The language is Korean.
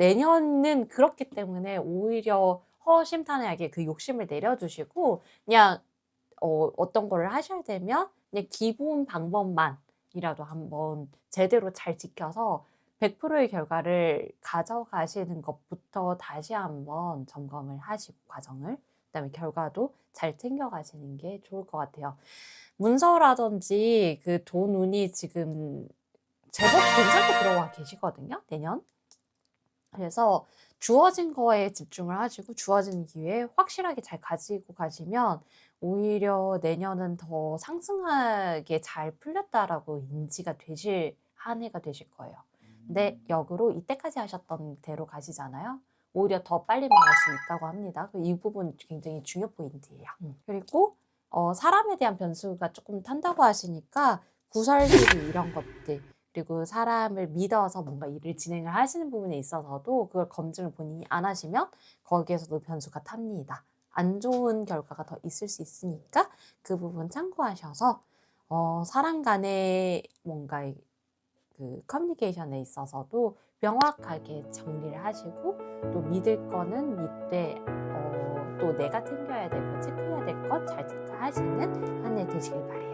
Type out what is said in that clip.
내년은 그렇기 때문에 오히려 허심탄회하게 그 욕심을 내려주시고 그냥 어, 어떤 거를 하셔야 되면 그냥 기본 방법만이라도 한번 제대로 잘 지켜서 100%의 결과를 가져가시는 것부터 다시 한번 점검을 하시고 과정을 그다음에 결과도 잘 챙겨가시는 게 좋을 것 같아요. 문서라든지 그 돈 운이 지금 제법 괜찮게 들어와 계시거든요. 내년. 그래서 주어진 거에 집중을 하시고 주어진 기회에 확실하게 잘 가지고 가시면 오히려 내년은 더 상승하게 잘 풀렸다라고 인지가 되실 한 해가 되실 거예요. 근데 역으로 이때까지 하셨던 대로 가시잖아요. 오히려 더 빨리 망할 수 있다고 합니다. 그이 부분 굉장히 중요 포인트예요. 그리고 어, 사람에 대한 변수가 조금 탄다고 하시니까 구설수리 이런 것들 그리고 사람을 믿어서 뭔가 일을 진행을 하시는 부분에 있어서도 그걸 검증을 본인이 안 하시면 거기에서도 변수가 탑니다. 안 좋은 결과가 더 있을 수 있으니까 그 부분 참고하셔서 어, 사람 간의 뭔가 이- 그 커뮤니케이션에 있어서도 명확하게 정리를 하시고 또 믿을 거는 믿되 어, 또 내가 챙겨야 되고 체크해야 될건잘 체크하시는 한 해 되시길 바래요.